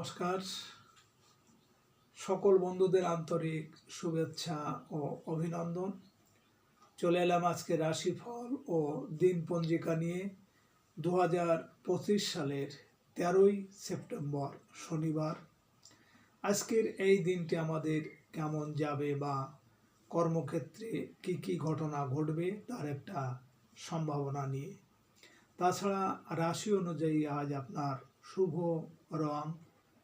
নমস্কার। সকল বন্ধুদের আন্তরিক শুভেচ্ছা ও অভিনন্দন। চলে এলাম আজকে রাশিফল ও দিন পঞ্জিকা নিয়ে দু হাজার পঁচিশ সালের তেরোই সেপ্টেম্বর শনিবার। আজকের এই দিনটি আমাদের কেমন যাবে বা কর্মক্ষেত্রে কি কি ঘটনা ঘটবে তার একটা সম্ভাবনা নিয়ে। তাছাড়া রাশি অনুযায়ী আজ আপনার শুভ রং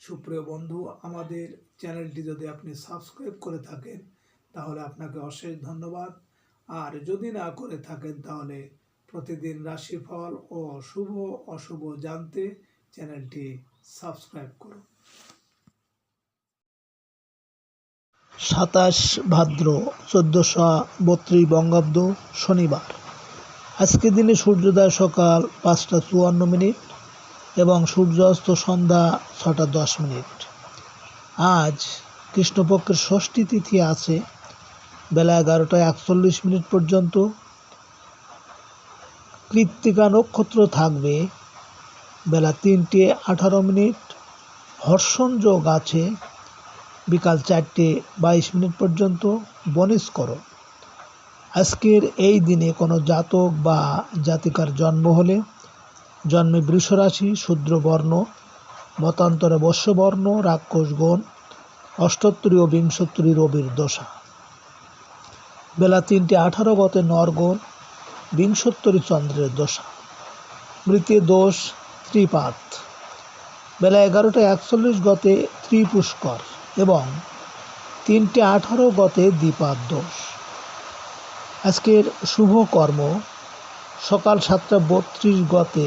সুপ্রিয় বন্ধু, আমাদের চ্যানেলটি যদি আপনি সাবস্ক্রাইব করে থাকেন, তাহলে আপনাকে অশেষ ধন্যবাদ। আর যদি না করে থাকেন, তাহলে প্রতিদিন রাশিফল ও শুভ অশুভ জানতে চ্যানেলটি সাবস্ক্রাইব করুন। সাতাশ ভাদ্র চোদ্দোশো বত্রিশ বঙ্গাব্দ শনিবার। আজকের দিনে সূর্যোদয় সকাল পাঁচটা চুয়ান্ন মিনিট। এবং সূর্যাস্ত সন্ধ্যা ছটা দশ মিনিট। আজ কৃষ্ণপক্ষের ষষ্ঠী তিথি আছে, বেলা এগারোটায় একচল্লিশ মিনিট পর্যন্ত। কৃত্তিকা নক্ষত্র থাকবে, বেলা তিনটে আঠারো মিনিট। হর্ষণ যোগ আছে, বিকাল চারটে বাইশ মিনিট পর্যন্ত। বনিশ করো আজকের এই দিনে কোনো জাতক বা জাতিকার জন্ম হলে জন্মে বৃষরাশি, শূদ্রবর্ণ, মতান্তরে বর্ষবর্ণ রাক্ষস গণ অষ্টোত্তরী ও বিংশোত্তরী রবির দশা। বেলা তিনটে আঠারো গতে নরগণ বিংশোত্তরী চন্দ্রের দশা। মৃতে দোষ, ত্রিপাত। বেলা এগারোটা একচল্লিশ গতে ত্রিপুষ্কর এবং তিনটে আঠারো গতে দ্বিপাদ দোষ। আজকের শুভ কর্ম সকাল সাতটা বত্রিশ গতে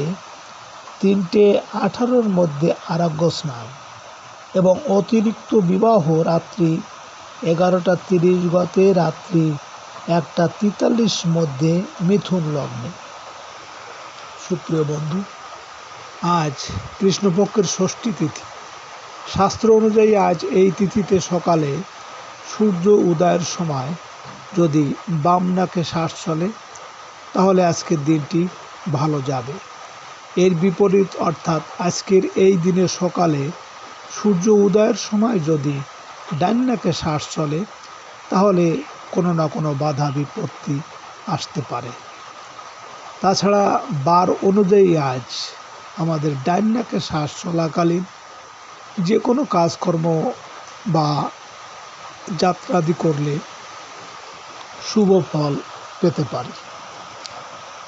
তিনটে আঠারোর মধ্যে আরোগ্য স্নান এবং অতিরিক্ত বিবাহ রাত্রি এগারোটা তিরিশ গতে রাত্রি একটা তেতাল্লিশ মধ্যে মিথুন লগ্নে। সুপ্রিয় বন্ধু, আজ কৃষ্ণপক্ষের ষষ্ঠী তিথি। শাস্ত্র অনুযায়ী আজ এই তিথিতে সকালে সূর্য উদয়ের সময় যদি বামনাকে শ্বাস চলে, তাহলে আজকের দিনটি ভালো যাবে। এর বিপরীত অর্থাৎ আজকের এই দিনে সকালে সূর্য উদয়ের সময় যদি ডাইনাকে শ্বাস চলে, তাহলে কোনো না কোনো বাধা বিপত্তি আসতে পারে। তাছাড়া বার অনুযায়ী আজ আমাদের ডাইনাকে শ্বাস চলাকালীন যে কোনো কাজকর্ম বা যাত্রাদি করলে শুভ ফল পেতে পারি।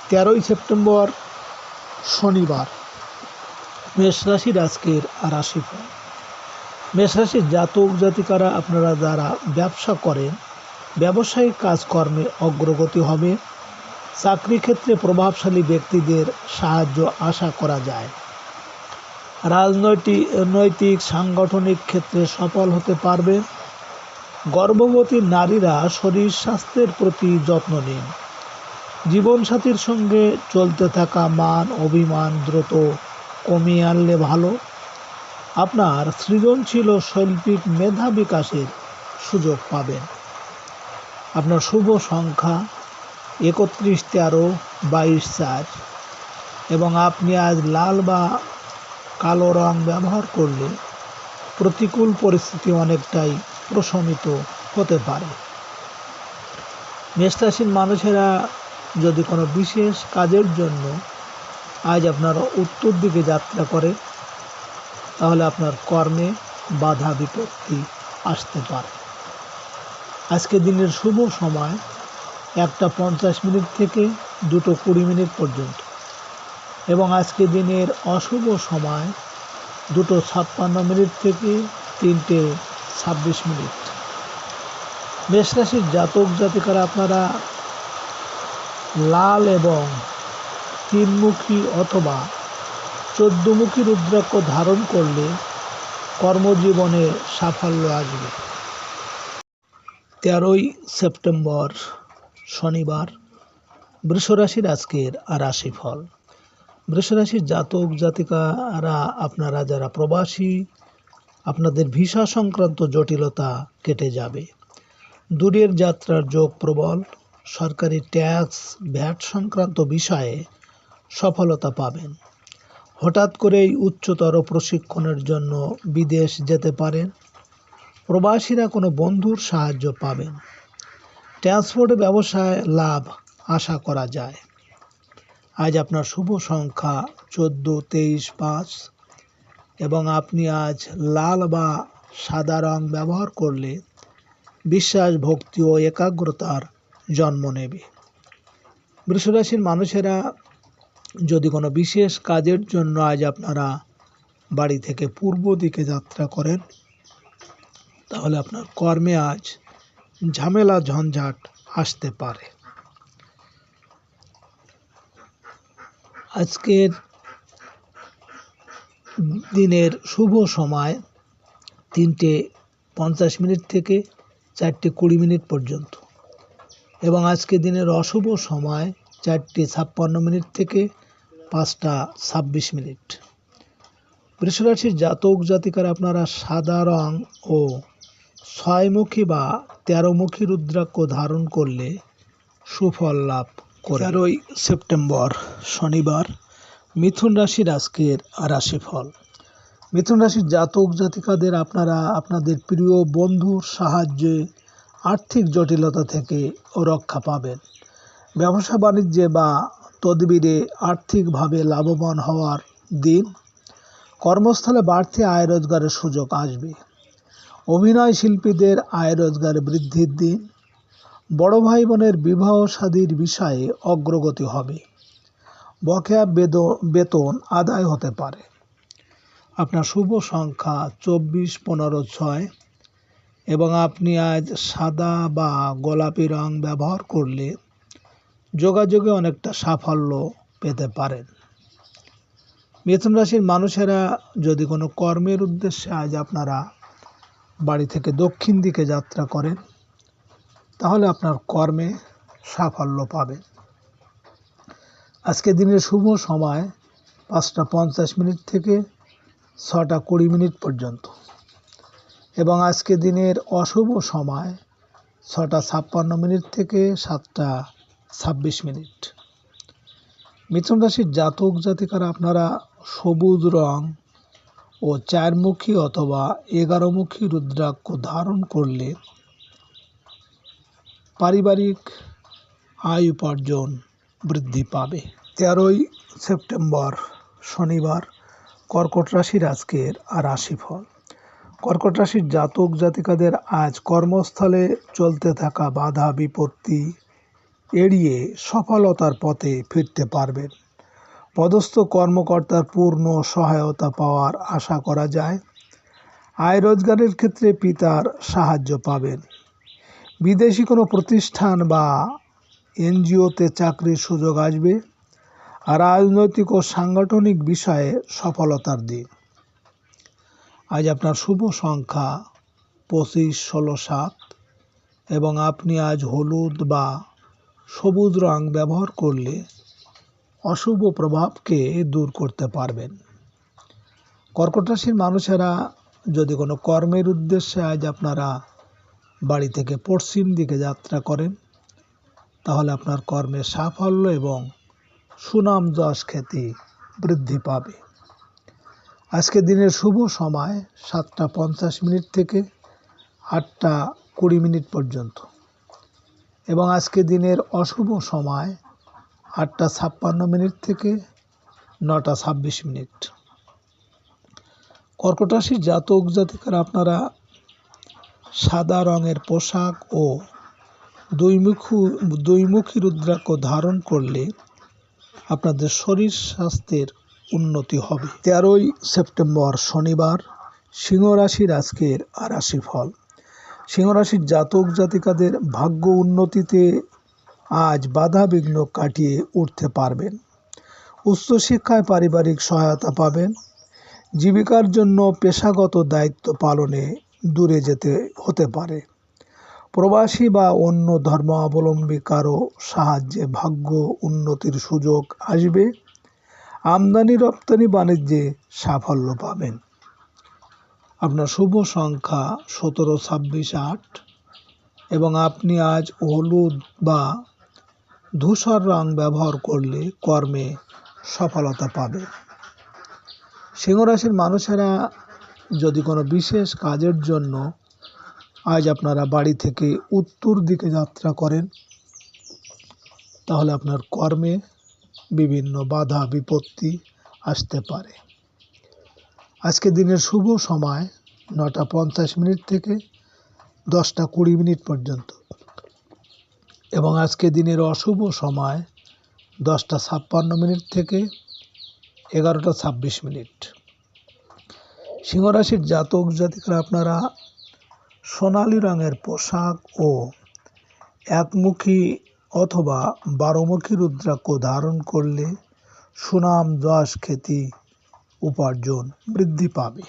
তেরোই সেপ্টেম্বর শনিবার। মেষ রাশির আজকের রাশিফল মেষ রাশির জাতক জাতিকারা আপনারা যারা ব্যবসা করেন, ব্যবসায়িক কাজকর্মে অগ্রগতি হবে। চাকরি ক্ষেত্রে প্রভাবশালী ব্যক্তিদের সাহায্য আশা করা যায়। রাজনৈতিক নৈতিক, সাংগঠনিক ক্ষেত্রে সফল হতে পারবে গর্ভবতী নারীরা শরীর স্বাস্থ্যের প্রতি যত্ন নিন। জীবনসাথীর সঙ্গে চলতে থাকা মান, অভিমান দ্রুত কমিয়ে আনলে ভালো। আপনার সৃজনশীল শৈল্পিক মেধা বিকাশের সুযোগ পাবেন। আপনার শুভ সংখ্যা একত্রিশ তেরো বাইশ চার। এবং আপনি আজ লাল বা কালো রং ব্যবহার করলে প্রতিকূল পরিস্থিতি অনেকটাই প্রশমিত হতে পারে। মেষরাশির মানুষেরা যদি কোনো বিশেষ কাজের জন্য আজ আপনারা উত্তর দিকে যাত্রা করে, তাহলে আপনার কর্মে বাধা বিপত্তি আসতে পারে। আজকে দিনের শুভ সময় একটা পঞ্চাশ মিনিট থেকে দুটো কুড়ি মিনিট পর্যন্ত। এবং আজকে দিনের অশুভ সময় দুটো ছাপ্পান্ন মিনিট থেকে তিনটে ছাব্বিশ মিনিট। মেষ রাশির জাতক জাতিকারা আপনারা লাল এবং তিনমুখী অথবা চোদ্দমুখী রুদ্রাক্ষ ধারণ করলে কর্মজীবনে সাফল্য আসবে। তেরোই সেপ্টেম্বর, শনিবার, বৃষরাশির আজকের রাশিফল। বৃষরাশির জাতক, জাতিকারা, আপনারা যারা প্রবাসী, আপনাদের ভিসা সংক্রান্ত জটিলতা কেটে যাবে। দূরের যাত্রার যোগ প্রবল সরকারি ট্যাক্স, ভ্যাট সংক্রান্ত বিষয়ে সফলতা পাবেন। হঠাৎ করেই উচ্চতর প্রশিক্ষণের জন্য বিদেশ যেতে পারেন। প্রবাসীরা কোনো বন্ধুর সাহায্য পাবেন। ট্রান্সপোর্ট ব্যবসায় লাভ আশা করা যায়। আজ আপনার শুভ সংখ্যা চোদ্দ, তেইশ, পাঁচ এবং আপনি আজ লাল বা সাদা রং ব্যবহার করলে বিশ্বাস, ভক্তি ও একাগ্রতার জন্ম নেবে। বৃষরাশির মানুষেরা যদি কোনো বিশেষ কাজের জন্য আজ আপনারা বাড়ি থেকে পূর্ব দিকে যাত্রা করেন, তাহলে আপনার কর্মে আজ ঝামেলা, ঝঞ্ঝাট আসতে পারে। আজকের দিনের শুভ সময় তিনটে পঞ্চাশ মিনিট থেকে চারটে কুড়ি মিনিট পর্যন্ত। এবং আজকে দিনের অশুভ সময় চারটে ছাপ্পান্ন মিনিট থেকে পাঁচটা ছাব্বিশ মিনিট। বৃষরাশির জাতক জাতিকার আপনারা সাদা রং ও ছয়মুখী বা তেরোমুখী রুদ্রাক্ষ ধারণ করলে সুফল লাভ তেরোই সেপ্টেম্বর শনিবার মিথুন রাশির আজকের রাশিফল। মিথুন রাশির জাতক জাতিকাদের আপনারা, আপনাদের প্রিয় বন্ধুর সাহায্যে আর্থিক জটিলতা থেকে রক্ষা পাবেন। ব্যবসা বাণিজ্যে বা তদবিরে আর্থিকভাবে লাভবান হওয়ার দিন, কর্মস্থলে বাড়তি আয় রোজগারের সুযোগ আসবে। অভিনয় শিল্পীদের আয় রোজগার বৃদ্ধির দিন, বড় ভাই বোনের বিবাহ শাদীর বিষয়ে অগ্রগতি হবে। বকেয়া বেতন আদায় হতে পারে। আপনার শুভ সংখ্যা চব্বিশ পনেরো ছয় এবং আপনি আজ সাদা বা গোলাপি রং ব্যবহার করলে যোগাযোগে অনেকটা সাফল্য পেতে পারেন। মিথুন রাশির মানুষেরা যদি কোনো কর্মের উদ্দেশ্যে আজ আপনারা বাড়ি থেকে দক্ষিণ দিকে যাত্রা করেন, তাহলে আপনার কর্মে সাফল্য পাবেন। আজকে দিনের শুভ সময় পাঁচটা পঞ্চাশ মিনিট থেকে ছটা কুড়ি মিনিট পর্যন্ত। এবং আজকে দিনের অশুভ সময় ছটা ছাপ্পান্ন মিনিট থেকে সাতটা ছাব্বিশ মিনিট। মিথুন রাশির জাতক জাতিকারা আপনারা সবুজ রং ও চারমুখী অথবা এগারোমুখী রুদ্রাক্ষ ধারণ করলে পারিবারিক আয় উপার্জন বৃদ্ধি পাবে। তেরোই সেপ্টেম্বর শনিবার কর্কট রাশির আজকের রাশিফল। কর্কট রাশির জাতক জাতিকাদের আজ কর্মস্থলে চলতে থাকা বাধা বিপত্তি এড়িয়ে সফলতার পথে ফিরতে পারবেন। পদস্থ কর্মকর্তার পূর্ণ সহায়তা পাওয়ার আশা করা যায়। আয় রোজগারের ক্ষেত্রে পিতার সাহায্য পাবেন। বিদেশি কোনো প্রতিষ্ঠান বা এনজিওতে চাকরির সুযোগ আসবে। রাজনৈতিক ও সাংগঠনিক বিষয়ে সফলতার দিন। আজ আপনার শুভ সংখ্যা পঁচিশ, ষোলো, সাত এবং আপনি আজ হলুদ বা সবুজ রং ব্যবহার করলে অশুভ প্রভাবকে দূর করতে পারবেন। কর্কট রাশির মানুষেরা যদি কোনো কর্মের উদ্দেশ্যে আজ আপনারা বাড়ি থেকে পশ্চিম দিকে যাত্রা করেন, তাহলে আপনার কর্মে সাফল্য এবং সুনাম যশ খ্যাতি বৃদ্ধি পাবে। আজকে দিনের শুভ সময় সাতটা পঞ্চাশ মিনিট থেকে আটটা কুড়ি মিনিট পর্যন্ত। এবং আজকে দিনের অশুভ সময় আটটা ছাপ্পান্ন মিনিট থেকে নটা ছাব্বিশ মিনিট। কর্কট রাশির জাতক জাতিকারা আপনারা সাদা রঙের পোশাক ও দুইমুখী দুইমুখী রুদ্রাক্ষ ধারণ করলে আপনাদের শরীর স্বাস্থ্যের উন্নতি হবে। তেরোই সেপ্টেম্বর শনিবার সিংহ রাশির আজকের রাশিফল। সিংহ রাশির জাতক জাতিকাদের ভাগ্য উন্নতিতে আজ বাধা বিঘ্ন কাটিয়ে উঠতে পারবেন। উচ্চশিক্ষায় পারিবারিক সহায়তা পাবেন। জীবিকার জন্য পেশাগত দায়িত্ব পালনে দূরে যেতে হতে পারে। প্রবাসী বা অন্য ধর্মাবলম্বী কারও সাহায্যে ভাগ্য উন্নতির সুযোগ আসবে। আমদানি রপ্তানি বাণিজ্যে সাফল্য পাবেন। আপনার শুভ সংখ্যা সতেরো, ছাব্বিশ, আট এবং আপনি আজ হলুদ বা ধূসর রং ব্যবহার করলে কর্মে সফলতা পাবেন। সিংহরাশির মানুষেরা যদি কোনো বিশেষ কাজের জন্য আজ আপনারা বাড়ি থেকে উত্তর দিকে যাত্রা করেন, তাহলে আপনার কর্মে বিভিন্ন বাধা বিপত্তি আসতে পারে। আজকে দিনের শুভ সময় নটা পঞ্চাশ মিনিট থেকে দশটা কুড়ি মিনিট পর্যন্ত এবং আজকে দিনের অশুভ সময় দশটা ছাপ্পান্ন মিনিট থেকে এগারোটা ছাব্বিশ মিনিট। সিংহরাশির জাতক জাতিকরা আপনারা সোনালি রঙের পোশাক ও একমুখী অথবা বারোমুখী রুদ্রাক্ষ ধারণ করলে সুনাম যশ খ্যাতি উপার্জন বৃদ্ধি পাবে।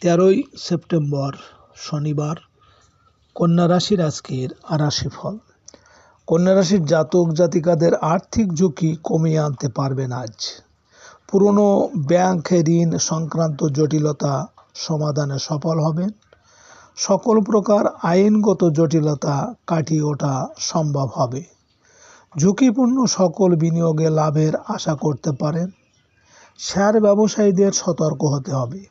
তেরোই সেপ্টেম্বর শনিবার, কন্যা রাশির আজকের রাশিফল কন্যা রাশির জাতক জাতিকাদের আর্থিক ঝুঁকি কমিয়ে আনতে পারবেন আজ। পুরনো ব্যাংক ঋণ সংক্রান্ত জটিলতা সমাধানে সফল হবেন। সকল প্রকার আইনগত জটিলতা কাটিয়ে ওঠা সম্ভব হবে। ঝুঁকিপূর্ণ সকল বিনিয়োগে লাভের আশা করতে পারেন। শেয়ার ব্যবসায়ীদের সতর্ক হতে হবে।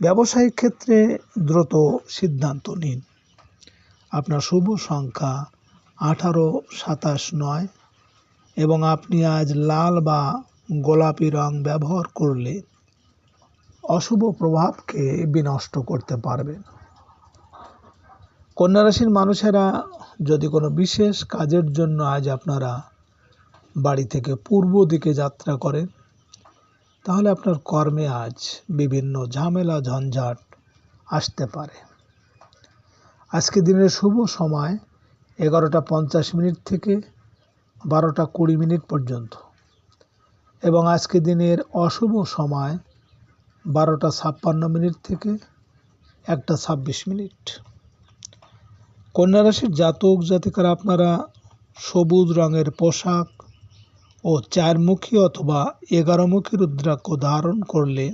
ব্যবসায়িক ক্ষেত্রে দ্রুত সিদ্ধান্ত নিন। আপনার শুভ সংখ্যা আঠারো, সাতাশ, নয় এবং আপনি আজ লাল বা গোলাপি রং ব্যবহার করলে অশুভ প্রভাবকে বিনষ্ট করতে পারবেন। কন্যা রাশির মানুষেরা যদি কোনো বিশেষ কাজের জন্য আজ আপনারা বাড়ি থেকে পূর্ব দিকে যাত্রা করেন, তাহলে আপনার কর্মে আজ বিভিন্ন ঝামেলা, ঝঞ্ঝাট আসতে পারে। আজকে দিনের শুভ সময় এগারোটা পঞ্চাশ মিনিট থেকে বারোটা কুড়ি মিনিট পর্যন্ত এবং আজকে দিনের অশুভ সময় বারোটা ছাপ্পান্ন মিনিট থেকে একটা ছাব্বিশ মিনিট। কন্যা রাশির জাতক, জাতিকারা আপনারা সবুজ রঙের পোশাক ও চারমুখী অথবা এগারোমুখী রুদ্রাক্ষ ধারণ করলে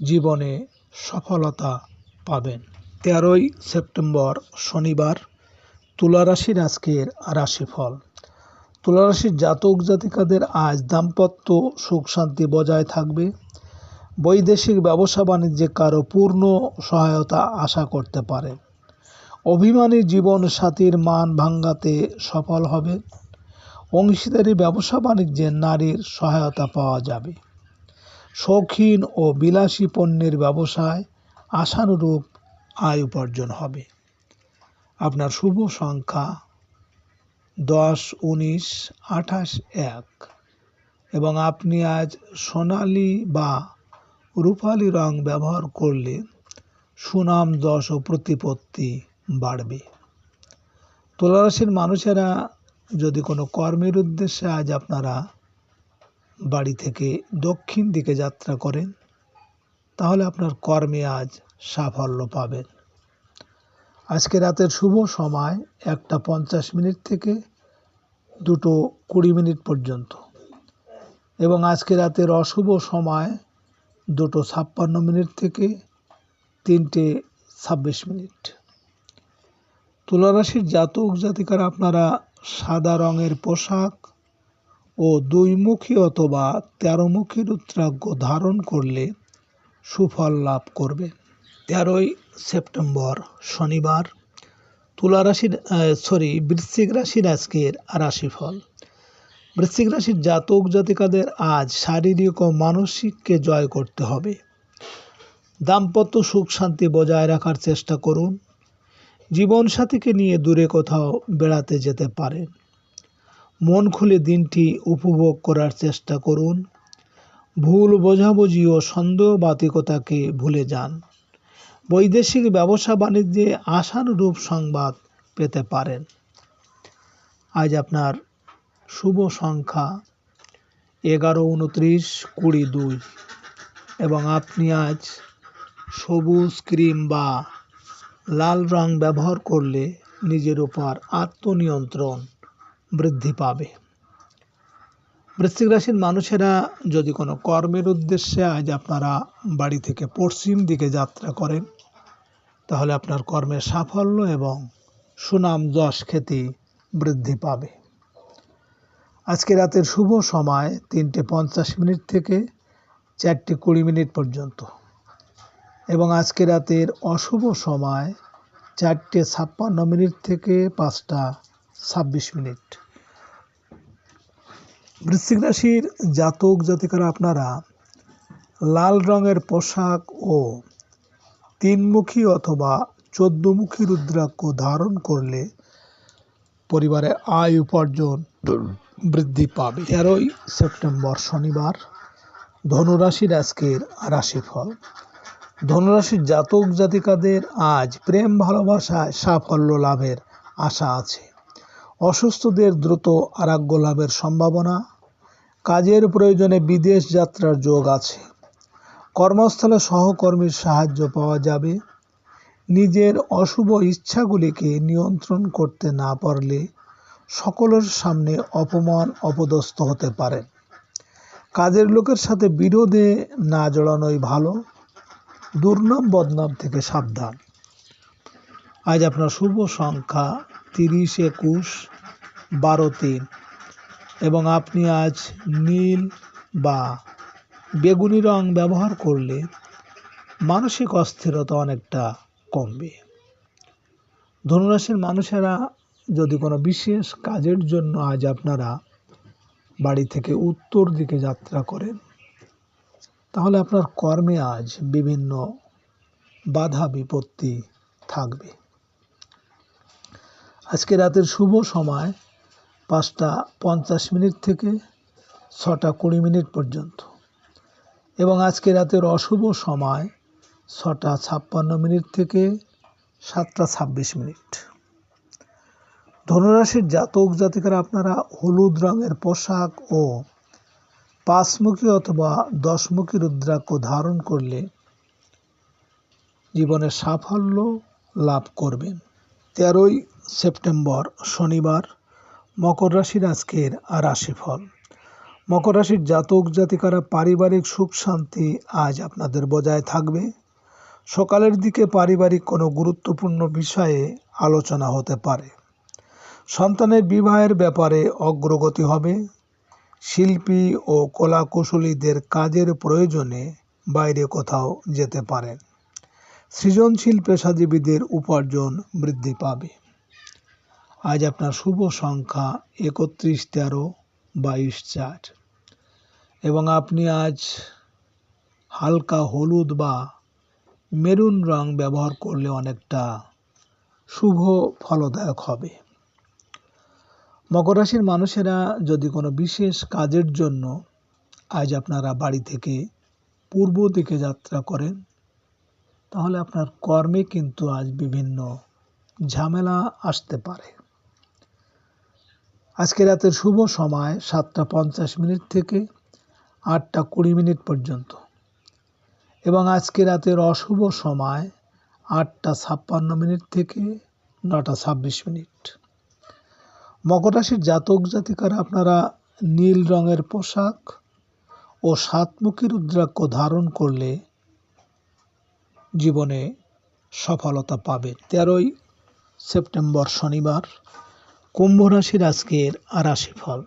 জীবনে সফলতা পাবেন। তেরোই সেপ্টেম্বর শনিবার, তুলা রাশির আজকের রাশিফল। তুলা রাশির জাতক, জাতিকাদের আজ দাম্পত্য সুখ শান্তি বজায় থাকবে। বৈদেশিক ব্যবসা বাণিজ্যে কারও পূর্ণ সহায়তা আশা করতে পারে। অভিমানী জীবন সাথীর মান ভাঙ্গাতে সফল হবে। অংশীদারি ব্যবসা বাণিজ্যে নারীর সহায়তা পাওয়া যাবে। শৌখিন ও বিলাসী পণ্যের ব্যবসায় আশানুরূপ আয় উপার্জন হবে। আপনার শুভ সংখ্যা দশ, উনিশ, আঠাশ, এক এবং আপনি আজ সোনালি বা রূপালি রং ব্যবহার করলে সুনাম, দশ ও প্রতিপত্তি বাড়বে। তুলারাশির মানুষেরা যদি কোনো কর্মের উদ্দেশ্যে আজ আপনারা বাড়ি থেকে দক্ষিণ দিকে যাত্রা করেন, তাহলে আপনার কর্মে আজ সাফল্য পাবেন। আজকে রাতের শুভ সময় একটা পঞ্চাশ মিনিট থেকে দুটো কুড়ি মিনিট পর্যন্ত। এবং আজকে রাতের অশুভ সময় দুটো ছাপ্পান্ন মিনিট থেকে তিনটে ছাব্বিশ মিনিট। তুলারাশির জাতক জাতিকারা আপনারা সাদা রঙের পোশাক ও দুইমুখী অথবা তেরোমুখী রুদ্রাক্ষ ধারণ করলে সুফল লাভ করবে। তেরোই সেপ্টেম্বর শনিবার তুলা রাশির সরি, বৃশ্চিক রাশির আজকের রাশিফল। বৃশ্চিক রাশির জাতক জাতিকাদের আজ শারীরিক ও মানসিককে জয় করতে হবে। দাম্পত্য সুখ শান্তি বজায় রাখার চেষ্টা করুন। জীবনসাথীকে নিয়ে দূরে কোথাও বেড়াতে যেতে পারেন মন খুলে দিনটি উপভোগ করার চেষ্টা করুন। ভুল বোঝাবুঝি ও সন্দেহবাতিকতাকে ভুলে যান। বৈদেশিক ব্যবসা বাণিজ্যে আশানুরূপ সংবাদ পেতে পারেন। আজ আপনার শুভ সংখ্যা এগারো, উনত্রিশ, কুড়ি, দুই। এবং আপনি আজ সবুজ ক্রিম বা লাল রং ব্যবহার করলে নিজের উপর আত্মনিয়ন্ত্রণ বৃদ্ধি পাবে। বৃশ্চিক রাশির মানুষেরা যদি কোনো কর্মের উদ্দেশ্যে আজ আপনারা বাড়ি থেকে পশ্চিম দিকে যাত্রা করেন, তাহলে আপনার কর্মের সাফল্য এবং সুনাম যশ খ্যাতি বৃদ্ধি পাবে। আজকে রাতের শুভ সময় তিনটে পঞ্চাশ মিনিট থেকে চারটে কুড়ি মিনিট পর্যন্ত। এবং আজকে রাতের অশুভ সময় চারটে ছাপ্পান্ন মিনিট থেকে পাঁচটা ছাব্বিশ মিনিট। বৃশ্চিক রাশির জাতক জাতিকারা আপনারা লাল রঙের পোশাক ও তিনমুখী অথবা চোদ্দমুখী রুদ্রাক্ষ ধারণ করলে পরিবারে আয় উপার্জন বৃদ্ধি পাবে। তেরোই সেপ্টেম্বর শনিবার ধনুরাশির আজকের রাশিফল। ধনুরাশির জাতক জাতিকাদের আজ প্রেম ভালোবাসায় সাফল্য লাভের আশা আছে। অসুস্থদের দ্রুত আরোগ্য লাভের সম্ভাবনা। কাজের প্রয়োজনে বিদেশ যাত্রার যোগ আছে। কর্মস্থলে সহকর্মীর সাহায্য পাওয়া যাবে। নিজের অশুভ ইচ্ছাগুলিকে নিয়ন্ত্রণ করতে না পারলে সকলের সামনে অপমান অপদস্থ হতে পারে কাজের লোকের সাথে বিরোধে না জড়ানোই ভালো। দুর্নাম বদনাম থেকে সাবধান। আজ আপনার শুভ সংখ্যা তিরিশ একুশ বারো তিন এবং আপনি আজ নীল বা বেগুনি রং ব্যবহার করলে মানসিক অস্থিরতা অনেকটা কমবে। ধনুরাশির মানুষেরা যদি কোনো বিশেষ কাজের জন্য আজ আপনারা বাড়ি থেকে উত্তর দিকে যাত্রা করেন তাহলে আপনার কর্মে আজ বিভিন্ন বাধা, বিপত্তি থাকবে। আজকে রাতের শুভ সময় পাঁচটা পঞ্চাশ মিনিট থেকে ছটা কুড়ি মিনিট পর্যন্ত। এবং আজকে রাতের অশুভ সময় ছটা ছাপ্পান্ন মিনিট থেকে সাতটা ছাব্বিশ মিনিট। ধনুরাশির জাতক জাতিকারা আপনারা হলুদ রঙের পোশাক ও পাঁচমুখী অথবা দশমুখী রুদ্রাক্ষ ধারণ করলে জীবনে সাফল্য লাভ করবেন। তেরোই সেপ্টেম্বর শনিবার, মকর রাশির আজকের রাশিফল। মকর রাশির জাতক জাতিকারা পারিবারিক সুখ শান্তি আজ আপনাদের বজায় থাকবে। সকালের দিকে পারিবারিক কোনো গুরুত্বপূর্ণ বিষয়ে আলোচনা হতে পারে। সন্তানের বিবাহের ব্যাপারে অগ্রগতি হবে। শিল্পী ও কলাকুশলীদের কাজের প্রয়োজনে বাইরে কোথাও যেতে পারেন সৃজনশীল পেশাজীবীদের উপার্জন বৃদ্ধি পাবে। আজ আপনার শুভ সংখ্যা একত্রিশ তেরো বাইশ চার। এবং আপনি আজ হালকা হলুদ বা মেরুন রং ব্যবহার করলে অনেকটা শুভ ফলদায়ক হবে। মকর রাশির মানুষেরা যদি কোনো বিশেষ কাজের জন্য আজ আপনারা বাড়ি থেকে পূর্ব দিকে যাত্রা করেন, তাহলে আপনার কর্মে কিন্তু আজ বিভিন্ন ঝামেলা আসতে পারে। আজকে রাতের শুভ সময় সাতটা পঞ্চাশ মিনিট থেকে আটটা কুড়ি মিনিট পর্যন্ত। এবং আজকে রাতের অশুভ সময় আটটা ছাপ্পান্ন মিনিট থেকে নটা ছাব্বিশ মিনিট। মকর রাশির জাতক জাতিকারা আপনারা নীল রঙের পোশাক ও সাতমুখী রুদ্রাক্ষ ধারণ করলে জীবনে সফলতা পাবে তেরোই সেপ্টেম্বর শনিবার, কুম্ভ রাশির আজকের রাশিফল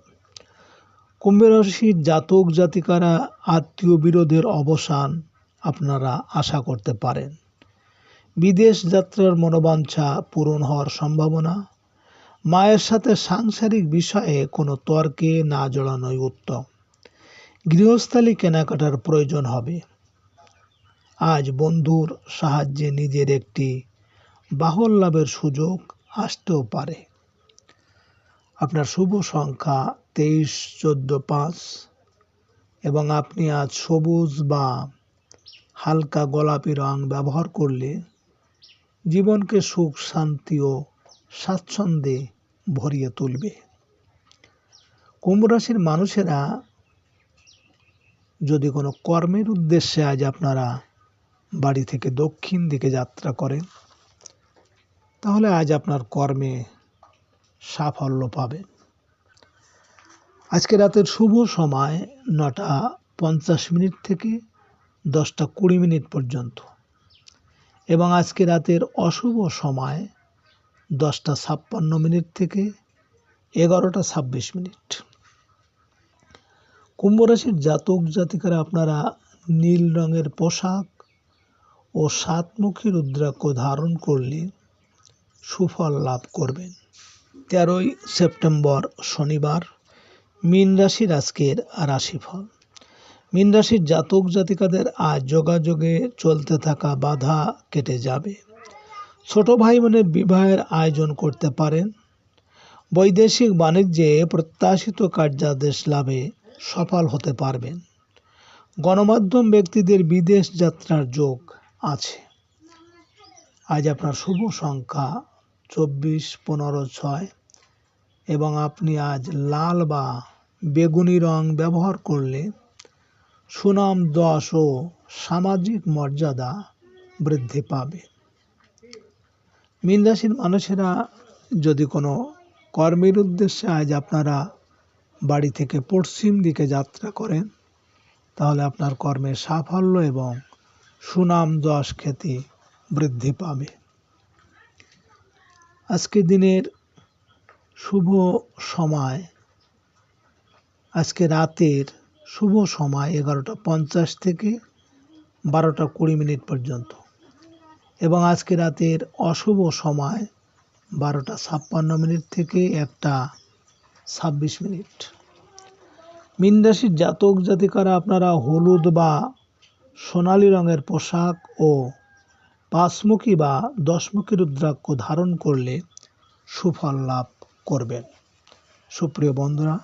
কুম্ভ রাশির জাতক জাতিকারা আত্মীয় বিরোধের অবসান আপনারা আশা করতে পারেন। বিদেশ যাত্রার মনোবাঞ্ছা পূরণ হওয়ার সম্ভাবনা মায়ের সাথে সাংসারিক বিষয়ে কোনো তর্কে না জড়ানোই উত্তম। গৃহস্থালী কেনাকাটার প্রয়োজন হবে। আজ বন্ধুর সাহায্যে নিজের একটি বাহন লাভের সুযোগ আসতেও পারে। আপনার শুভ সংখ্যা তেইশ, চোদ্দ, পাঁচ এবং আপনি আজ সবুজ বা হালকা গোলাপি রং ব্যবহার করলে জীবনকে সুখ, শান্তি ও স্বাচ্ছন্দ্যে ভরিয়ে তুলবে। কুম্ভ রাশির মানুষেরা যদি কোনো কর্মের উদ্দেশ্যে আজ আপনারা বাড়ি থেকে দক্ষিণ দিকে যাত্রা করেন, তাহলে আজ আপনার কর্মে সাফল্য পাবেন। আজকে রাতের শুভ সময় নটা পঞ্চাশ মিনিট থেকে দশটা কুড়ি মিনিট পর্যন্ত। এবং আজকে রাতের অশুভ সময় দশটা ছাপ্পান্ন মিনিট থেকে এগারোটা ছাব্বিশ মিনিট। কুম্ভ রাশির জাতক জাতিকারা আপনারা নীল রঙের পোশাক ও সাতমুখী রুদ্রাক্ষ ধারণ করলে সুফল লাভ করবেন। তেরোই সেপ্টেম্বর শনিবার, মীন রাশির আজকের রাশিফল। মীন রাশির জাতক জাতিকাদের আজ যোগাযোগে চলতে থাকা বাধা কেটে যাবে। ছোট ভাই বোনের বিবাহের আয়োজন করতে পারেন। বৈদেশিক বাণিজ্যে প্রত্যাশিত কার্যাদেশ লাভে সফল হতে পারবেন। গণমাধ্যম ব্যক্তিদের বিদেশ যাত্রার যোগ আছে। আজ আপনার শুভ সংখ্যা চব্বিশ পনেরো ছয় এবং আপনি আজ লাল বা বেগুনি রং ব্যবহার করলে সুনাম দশ ও সামাজিক মর্যাদা বৃদ্ধি পাবে। মীন রাশির মানুষেরা যদি কোনো কর্মের উদ্দেশ্যে আজ আপনারা বাড়ি থেকে পশ্চিম দিকে যাত্রা করেন, তাহলে আপনার কর্মের সাফল্য এবং সুনাম যশ খ্যাতি বৃদ্ধি পাবে। আজকে দিনের শুভ সময়, আজকে রাতের শুভ সময় এগারোটা পঞ্চাশ থেকে বারোটা কুড়ি মিনিট পর্যন্ত। এবং আজকে রাতের অশুভ সময় বারোটা ছাপ্পান্ন মিনিট থেকে একটা ছাব্বিশ মিনিট। মীন রাশির জাতক জাতিকারা, আপনারা হলুদ বা সোনালী রঙের পোশাক ও পাঁচমুখী বা দশমুখী রুদ্রাক্ষ ধারণ করলে সুফল লাভ করবেন। সুপ্রিয় বন্ধুরা